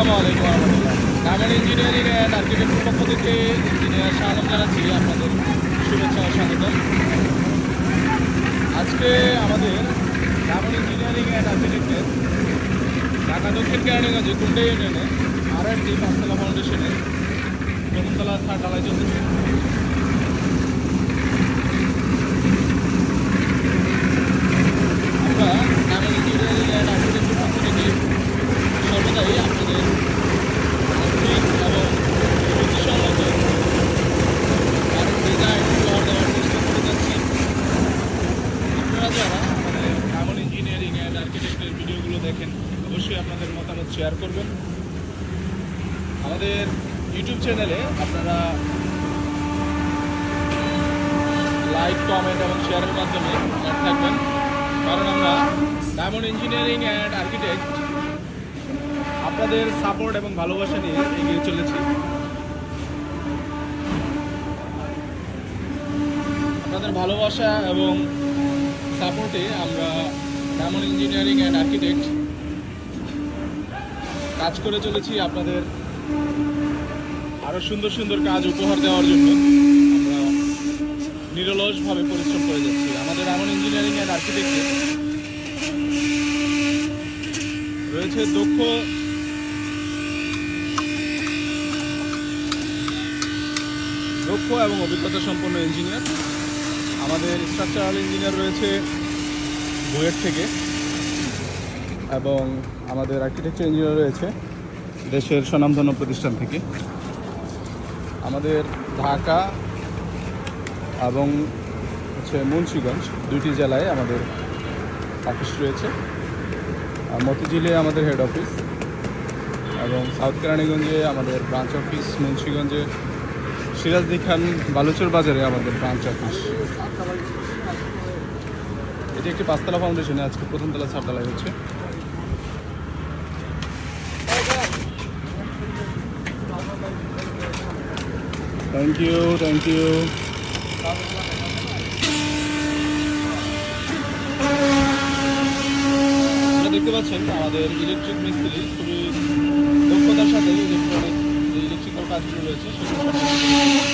আলাইকুম রহমতুল্লাহ engineering and আর্কিটেক্টের পক্ষ থেকে ইঞ্জিনিয়ার শাহালম জানাচ্ছি আপনাদের শুভেচ্ছা ও আজকে আমাদের ডায়মন্ড ইঞ্জিনিয়ারিং অ্যান্ড আর্কিটেক্টের ঢাকা দক্ষিণ কেরানীগঞ্জে কুন্ডা ইউনিয়নে আর একটি টি পাঁচতলা ফাউন্ডেশনে প্রথমতলা থার্ড ঢালাই চলতেছে আমরা ডায়মন্ড ইঞ্জিনিয়ারিং অ্যান্ড আর্কিটেক্টের পক্ষ থেকে সর্বদাই আপনাদের আধুনিক এবং বুদ্ধিসম্মত আরও ডিজাইন উপহার দেওয়ার চেষ্টা করে যাচ্ছি আপনারা যারা আমাদের ডায়মন্ড ইঞ্জিনিয়ারিং অ্যান্ড আর্কিটেক্টের ভিডিওগুলো দেখেন, অবশ্যই আপনাদের মতামত শেয়ার করবেন। আমাদের ইউটিউব চ্যানেলে আপনারা লাইক কমেন্ট এবং শেয়ারের মাধ্যমে থাকবেন। কারণ আমরা ডায়মন্ড ইঞ্জিনিয়ারিং অ্যান্ড আর্কিটেক্ট আপনাদের সাপোর্ট এবং ভালোবাসা নিয়ে এগিয়ে চলেছি। আপনাদের ভালোবাসা এবং সাপোর্টে আমরা ডায়মন্ড ইঞ্জিনিয়ারিং অ্যান্ড আর্কিটেক্ট কাজ করে চলেছি আপনাদের আরও সুন্দর সুন্দর কাজ উপহার দেওয়ার জন্য। আমরা নিরলসভাবে পরিশ্রম করে যাচ্ছি। আমাদের এমন ইঞ্জিনিয়ারিং অ্যান্ড আর্কিটেক্টে রয়েছে দক্ষ দক্ষ এবং অভিজ্ঞতা সম্পন্ন ইঞ্জিনিয়ার আমাদের স্ট্রাকচারাল ইঞ্জিনিয়ার রয়েছে বুয়েট থেকে। এবং আমাদের আর্কিটেকচার ইঞ্জিনিয়ার রয়েছে দেশের স্বনামধন্য প্রতিষ্ঠান থেকে। আমাদের ঢাকা এবং হচ্ছে মুন্সিগঞ্জ দুইটি জেলায় আমাদের অফিস রয়েছে। মতিঝিলে আমাদের হেড অফিস এবং সাউথ কেরানীগঞ্জে আমাদের ব্রাঞ্চ অফিস মুন্সিগঞ্জে সিরাজদি খান বালুচর বাজারে আমাদের ব্রাঞ্চ অফিস এটি একটি পাঁচতলা ফাউন্ডেশনে আজকে প্রথম তলা ছাপতলায় হচ্ছে। থ্যাংক ইউ থ্যাংক ইউ দেখতে পাচ্ছেন, আমাদের ইলেকট্রিক মিস্ত্রি খুবই দক্ষতার সাথে ইলেকট্রনিক যে ইলেকট্রিক্যাল কাজগুলো রয়েছে, সেগুলো